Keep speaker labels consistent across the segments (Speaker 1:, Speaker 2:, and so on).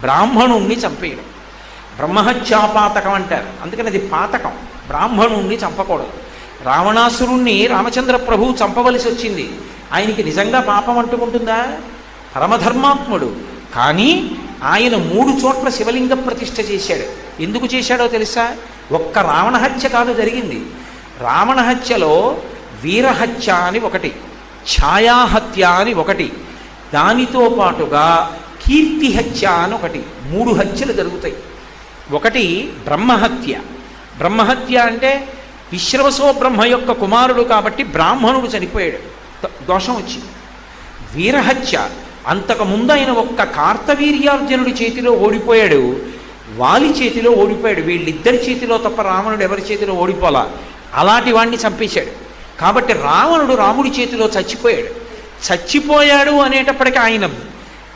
Speaker 1: బ్రాహ్మణుణ్ణి చంపేయడం. బ్రహ్మహత్యాపాతకం అంటారు. అందుకని అది పాతకం. బ్రాహ్మణుణ్ణి చంపకూడదు. రావణాసురుణ్ణి రామచంద్ర ప్రభువు చంపవలసి వచ్చింది. ఆయనకి నిజంగా పాపం అంటుకుంటుందా? పరమధర్మాత్ముడు. కానీ ఆయన మూడు చోట్ల శివలింగ ప్రతిష్ఠ చేశాడు. ఎందుకు చేశాడో తెలుసా? ఒక్క రావణ హత్య కాదు జరిగింది. రావణ హత్యలో వీరహత్య అని ఒకటి ఛాయాహత్య అని ఒకటి. దానితో పాటుగా కీర్తి హత్య అని ఒకటి మూడు హత్యలు జరుగుతాయి. ఒకటి బ్రహ్మహత్య. బ్రహ్మహత్య అంటే విశ్రవసో బ్రహ్మ యొక్క కుమారుడు కాబట్టి బ్రాహ్మణుడు చనిపోయాడు. దోషం వచ్చింది. వీరహత్య. అంతకుముందు ఆయన ఒక్క కార్తవీర్యార్జునుడి చేతిలో ఓడిపోయాడు. వాలి చేతిలో ఓడిపోయాడు. వీళ్ళిద్దరి చేతిలో తప్ప రావణుడు ఎవరి చేతిలో ఓడిపోలా? అలాంటి వాణ్ణి చంపేశాడు. కాబట్టి రావణుడు రాముడి చేతిలో చచ్చిపోయాడు. చచ్చిపోయాడు అనేటప్పటికీ ఆయన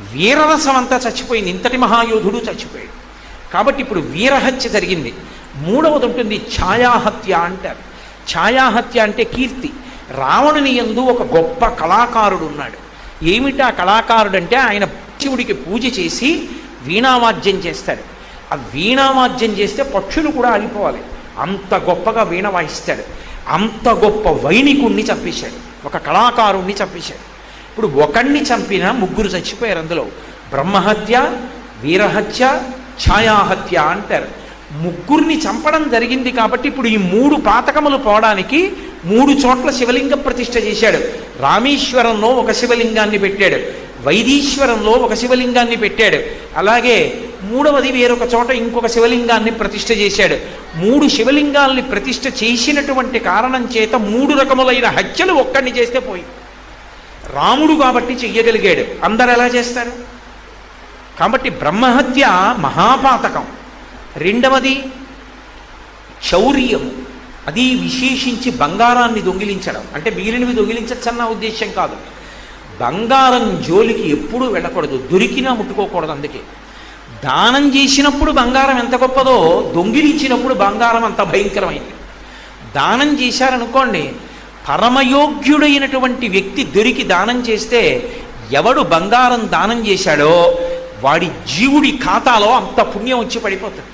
Speaker 1: వీరరసం అంతా చచ్చిపోయింది. ఇంతటి మహాయోధుడు చచ్చిపోయాడు. కాబట్టి ఇప్పుడు వీరహత్య జరిగింది. మూడవది ఉంటుంది ఛాయాహత్య అంటారు. ఛాయాహత్య అంటే కీర్తి. రావణుని యందు ఒక గొప్ప కళాకారుడు ఉన్నాడు. ఏమిటా కళాకారుడు అంటే ఆయన శివుడికి పూజ చేసి వీణావాద్యం చేస్తాడు ఆ వీణావాద్యం చేస్తే పక్షులు కూడా ఆగిపోవాలి. అంత గొప్పగా వీణ వాయిస్తాడు అంత గొప్ప వైణికుణ్ణి చంపేశాడు. ఒక కళాకారుణ్ణి చంపేశాడు. ఇప్పుడు ఒకణ్ణి చంపిన ముగ్గురు చచ్చిపోయారు అందులో. బ్రహ్మహత్య వీరహత్య ఛాయాహత్య అంటారు. ముగ్గురిని చంపడం జరిగింది కాబట్టి ఇప్పుడు ఈ మూడు పాతకములు పోవడానికి మూడు చోట్ల శివలింగ ప్రతిష్ఠ చేశాడు. రామేశ్వరంలో ఒక శివలింగాన్ని పెట్టాడు. వైదీశ్వరంలో ఒక శివలింగాన్ని పెట్టాడు. అలాగే మూడవది వేరొక చోట ఇంకొక శివలింగాన్ని ప్రతిష్ఠ చేశాడు. మూడు శివలింగాల్ని ప్రతిష్ఠ చేసినటువంటి కారణం చేత మూడు రకములైన హత్యలు ఒక్కడిని చేస్తే పోయి రాముడు కాబట్టి చెయ్యగలిగాడు. అందరు ఎలా చేస్తారు? కాబట్టి బ్రహ్మహత్య మహాపాతకం. రెండవది చౌర్యము అది విశేషించి బంగారాన్ని దొంగిలించడం. అంటే మిగిలినవి దొంగిలించచ్చన్న ఉద్దేశం కాదు. బంగారం జోలికి ఎప్పుడూ వెళ్ళకూడదు. దొరికినా ముట్టుకోకూడదు అందుకే. దానం చేసినప్పుడు బంగారం ఎంత గొప్పదో దొంగిలించినప్పుడు బంగారం అంత భయంకరమైంది. దానం చేశారనుకోండి పరమయోగ్యుడైనటువంటి వ్యక్తి దొరికి దానం చేస్తే ఎవడు బంగారం దానం చేశాడో వాడి జీవుడి ఖాతాలో అంత పుణ్యం వచ్చి పడిపోతుంది.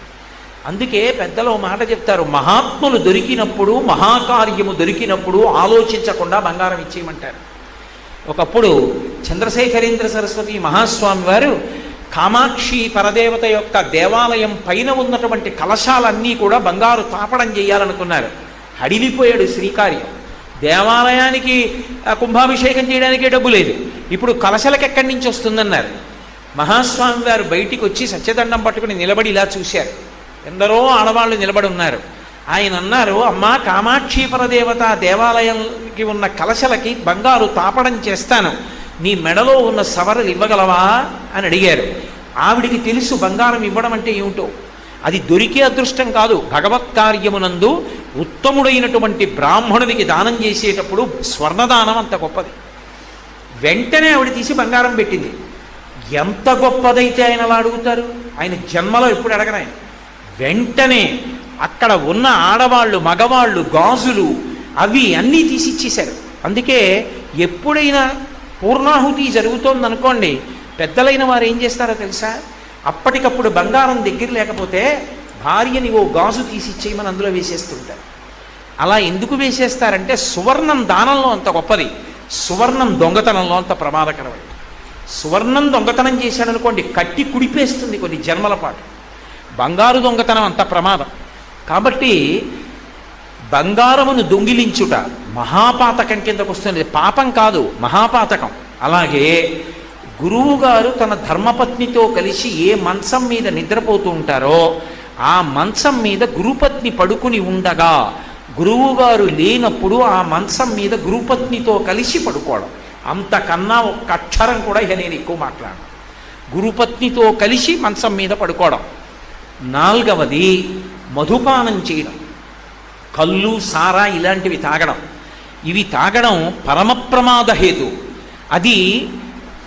Speaker 1: అందుకే పెద్దలు మాట చెప్తారు మహాత్ములు దొరికినప్పుడు మహాకార్యము దొరికినప్పుడు ఆలోచించకుండా బంగారం ఇచ్చేయమంటారు. ఒకప్పుడు చంద్రశేఖరేంద్ర సరస్వతి మహాస్వామి వారు కామాక్షి పరదేవత యొక్క దేవాలయం పైన ఉన్నటువంటి కలశాలన్నీ కూడా బంగారు తాపడం చేయాలనుకున్నారు. హడిలిపోయాడు శ్రీకార్యం. దేవాలయానికి కుంభాభిషేకం చేయడానికే డబ్బు లేదు. ఇప్పుడు కలశలకు ఎక్కడి నుంచి వస్తుందన్నారు. మహాస్వామి వారు బయటికి వచ్చి సత్యదండం పట్టుకుని నిలబడి ఇలా చూశారు. ఎందరో ఆడవాళ్ళు నిలబడి ఉన్నారు. ఆయన అన్నారు అమ్మా కామాక్షీపర దేవత దేవాలయానికి ఉన్న కలశలకి బంగారు తాపడం చేస్తాను. నీ మెడలో ఉన్న సవరలు ఇవ్వగలవా? అని అడిగారు. ఆవిడికి తెలుసు బంగారం ఇవ్వడం అంటే ఏమిటో. అది దొరికే అదృష్టం కాదు. భగవత్ కార్యమునందు ఉత్తముడైనటువంటి బ్రాహ్మణునికి దానం చేసేటప్పుడు స్వర్ణదానం అంత గొప్పది. వెంటనే ఆవిడ తీసి బంగారం పెట్టింది. ఎంత గొప్పదైతే ఆయన అలా అడుగుతారు? ఆయన జన్మలో ఎప్పుడు అడగరు ఆయన. వెంటనే అక్కడ ఉన్న ఆడవాళ్ళు మగవాళ్ళు గాజులు అవి అన్నీ తీసిచ్చేశారు అందుకే ఎప్పుడైనా పూర్ణాహుతి జరుగుతోందనుకోండి పెద్దలైన వారు ఏం చేస్తారో తెలుసా? అప్పటికప్పుడు బంగారం దగ్గర లేకపోతే భార్యని ఓ గాజు తీసి ఇచ్చేయమని అందులో వేసేస్తుంటారు. అలా ఎందుకు వేసేస్తారంటే సువర్ణం దానంలో అంత గొప్పది. సువర్ణం దొంగతనంలో అంత ప్రమాదకరమైన సువర్ణం దొంగతనం చేశాడనుకోండి కట్టి కుడిపేస్తుంది కొన్ని జన్మల పాటు. బంగారు దొంగతనం అంత ప్రమాదం. కాబట్టి బంగారమును దొంగిలించుట మహాపాతకం కిందకు వస్తుంది. పాపం కాదు మహాపాతకం. అలాగే గురువు గారు తన ధర్మపత్నితో కలిసి ఏ మంచం మీద నిద్రపోతూ ఉంటారో ఆ మంచం మీద గురుపత్ని పడుకుని ఉండగా గురువుగారు లేనప్పుడు ఆ మంచం మీద గురుపత్నితో కలిసి పడుకోవడం. అంతకన్నా ఒక్క అక్షరం కూడా ఇక నేను ఎక్కువ మాట్లాడను. గురుపత్నితో కలిసి మంచం మీద పడుకోవడం. నాలుగవది మధుపానం చేయడం. కళ్ళు సారా ఇలాంటివి తాగడం. ఇవి తాగడం పరమ ప్రమాద హేతు. అది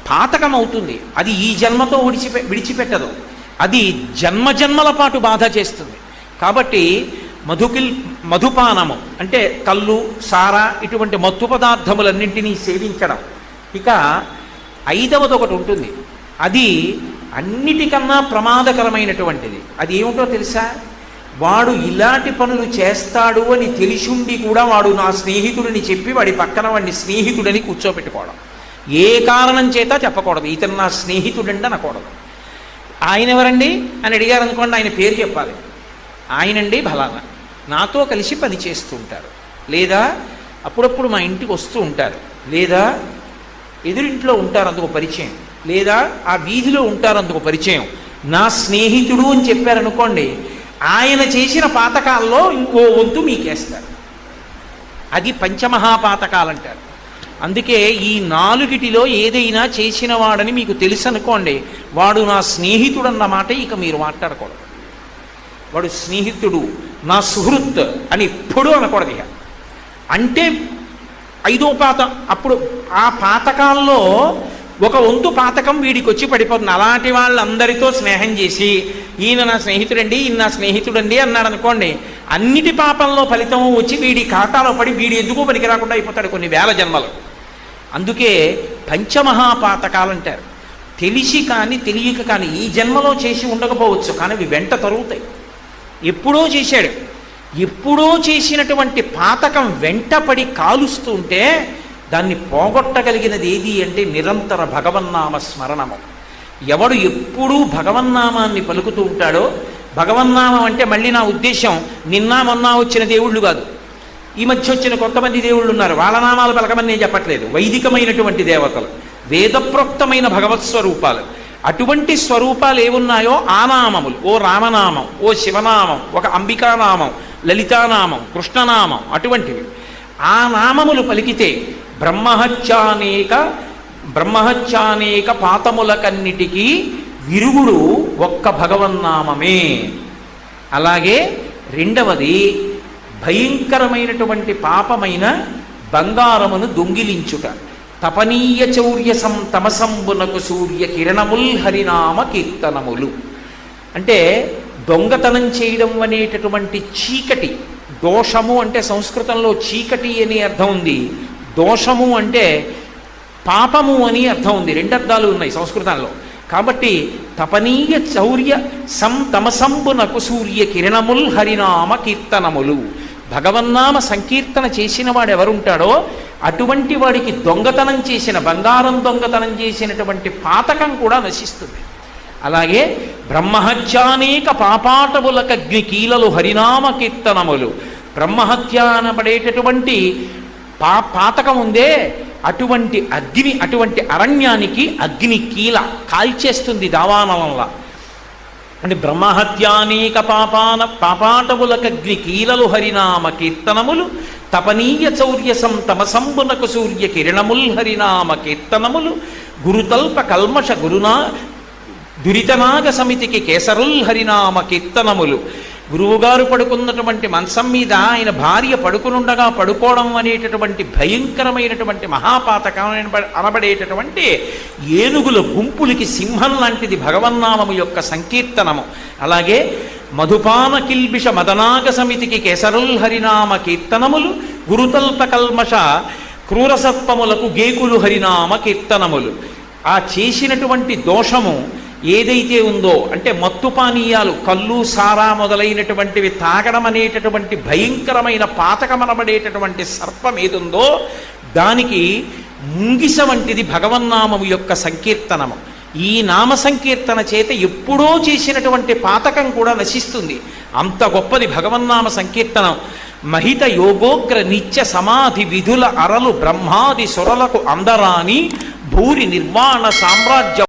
Speaker 1: పాతకం అవుతుంది అది ఈ జన్మతో విడిచిపె విడిచిపెట్టదు. అది జన్మ జన్మల పాటు బాధ చేస్తుంది. కాబట్టి మధుకిల్ మధుపానము అంటే కళ్ళు సారా ఇటువంటి మత్తు పదార్థములన్నింటినీ సేవించడం. ఇక ఐదవది ఒకటి ఉంటుంది. అది అన్నిటికన్నా ప్రమాదకరమైనటువంటిది. అది ఏమిటో తెలుసా? వాడు ఇలాంటి పనులు చేస్తాడు అని తెలిసుండి కూడా వాడు నా స్నేహితుడిని చెప్పి వాడి పక్కన వాడిని స్నేహితుడని కూర్చోబెట్టుకోవడం. ఏ కారణం చేత చెప్పకూడదు? ఇతను నా స్నేహితుడండి అనకూడదు. ఆయన ఎవరండి? అని అడిగారు అనుకోండి ఆయన పేరు చెప్పాలి. ఆయనండి బలానా. నాతో కలిసి పని చేస్తూ ఉంటారు. లేదా అప్పుడప్పుడు మా ఇంటికి వస్తూ ఉంటారు. లేదా ఎదురింట్లో ఉంటారు అందుకు పరిచయం. లేదా ఆ వీధిలో ఉంటారు అందుకు పరిచయం. నా స్నేహితుడు అని చెప్పారనుకోండి ఆయన చేసిన పాతకాల్లో ఇంకో వంతు మీకేస్తారు. అది పంచమహాపాతకాలంటారు. అందుకే ఈ నాలుగిటిలో ఏదైనా చేసిన వాడని మీకు తెలుసు అనుకోండి వాడు నా స్నేహితుడు అన్న మాట ఇక మీరు మాట్లాడకూడదు. వాడు స్నేహితుడు నా సుహృత్ అని ఎప్పుడూ అనకూడదు ఇక. అంటే ఐదో పాత అప్పుడు ఆ పాతకాల్లో ఒక వంతు పాతకం వీడికి వచ్చి పడిపోతుంది. అలాంటి వాళ్ళందరితో స్నేహం చేసి ఈయన నా స్నేహితుడండి ఈయన నా స్నేహితుడండి అన్నాడు అనుకోండి అన్నిటి పాపంలో ఫలితం వచ్చి వీడి ఖాతాలో పడి వీడి ఎందుకు పనికి రాకుండా అయిపోతాడు కొన్ని వేల జన్మలు. అందుకే పంచమహాపాతకాలు అంటారు తెలిసి కానీ తెలియక కానీ ఈ జన్మలో చేసి ఉండకపోవచ్చు కానీ అవి వెంట తరుగుతాయి. ఎప్పుడో చేశాడు. ఎప్పుడో చేసినటువంటి పాతకం వెంటపడి కాలుస్తూ ఉంటే దాన్ని పోగొట్టగలిగినది ఏది అంటే నిరంతర భగవన్నామ స్మరణము. ఎవడు ఎప్పుడూ భగవన్నామాన్ని పలుకుతూ ఉంటాడో భగవన్నామం అంటే మళ్ళీ నా ఉద్దేశం నిన్న మొన్న వచ్చిన దేవుళ్ళు కాదు. ఈ మధ్య వచ్చిన కొంతమంది దేవుళ్ళు ఉన్నారు. వాళ్ళ నామాలు పలకమని నేను చెప్పట్లేదు. వైదికమైనటువంటి దేవతలు వేదప్రోక్తమైన భగవత్ స్వరూపాలు. అటువంటి స్వరూపాలు ఏమున్నాయో? ఆ నామములు. ఓ రామనామం ఓ శివనామం ఒక అంబికానామం లలితానామం కృష్ణనామం అటువంటివి. ఆ నామములు పలికితే బ్రహ్మహత్యానేక బ్రహ్మహత్యానేక పాతములకన్నిటికీ విరుగుడు ఒక్క భగవన్నామమే. అలాగే రెండవది భయంకరమైనటువంటి పాపమైన బంగారమును దొంగిలించుట. తపనీయ చౌర్యసం తమసంబునకు సూర్య కిరణముల్ హరినామ కీర్తనములు. అంటే దొంగతనం చేయడం అనేటటువంటి చీకటి. దోషము అంటే సంస్కృతంలో చీకటి అని అర్థం ఉంది. దోషము అంటే పాపము అని అర్థం ఉంది. రెండు అర్థాలు ఉన్నాయి సంస్కృతంలో. కాబట్టి తపనీయ చౌర్య సం తమసంబునకు సూర్య కిరణముల్ హరినామ కీర్తనములు. భగవన్నామ సంకీర్తన చేసిన వాడు ఎవరుంటాడో అటువంటి వాడికి దొంగతనం చేసిన బంగారం దొంగతనం చేసినటువంటి పాతకం కూడా నశిస్తుంది. అలాగే బ్రహ్మహత్యానేక పాపాటములకగ్ని కీలలు హరినామ కీర్తనములు. బ్రహ్మహత్య అనబడేటటువంటి పా పాతకం ఉందే అటువంటి అగ్ని అటువంటి అరణ్యానికి అగ్ని కీల కాల్చేస్తుంది దావానలంలా. అంటే బ్రహ్మహత్యానేక పాపాన పాపాటములకగ్ని కీలలు హరినామ కీర్తనములు తపనీయ చౌర్యసం తమసంబునకు సూర్య కిరణముల్ హరినామ కీర్తనములు గురుతల్ప కల్మష గురునా దురితనాగ సమితికి కేసరుల్ హరినామ కీర్తనములు. గురువుగారు పడుకున్నటువంటి మంచం మీద ఆయన భార్య పడుకునుండగా పడుకోవడం అనేటటువంటి భయంకరమైనటువంటి మహాపాతకం అనబడేటటువంటి ఏనుగుల గుంపులకి సింహం లాంటిది భగవన్నామము యొక్క సంకీర్తనము. అలాగే మధుపాన కిల్బిష మదనాగ సమితికి కేసరుల్ హరినామ కీర్తనములు గురుతల్ప కల్మష క్రూరసత్వములకు గేకులు హరినామ కీర్తనములు. ఆ చేసినటువంటి దోషము ఏదైతే ఉందో అంటే మత్తు పానీయాలు కళ్ళు సారా మొదలైనటువంటివి తాగడం అనేటటువంటి భయంకరమైన పాతకమనబడేటటువంటి సర్పం ఏదుందో దానికి ముంగిస వంటిది భగవన్నామము యొక్క సంకీర్తనము. ఈ నామ సంకీర్తన చేత ఎప్పుడో చేసినటువంటి పాతకం కూడా నశిస్తుంది. అంత గొప్పది భగవన్నామ సంకీర్తనం. మహిత యోగోగ్ర నిత్య సమాధి విధుల అరలు బ్రహ్మాది సురలకు అందరాని భూరి నిర్వాణ సామ్రాజ్య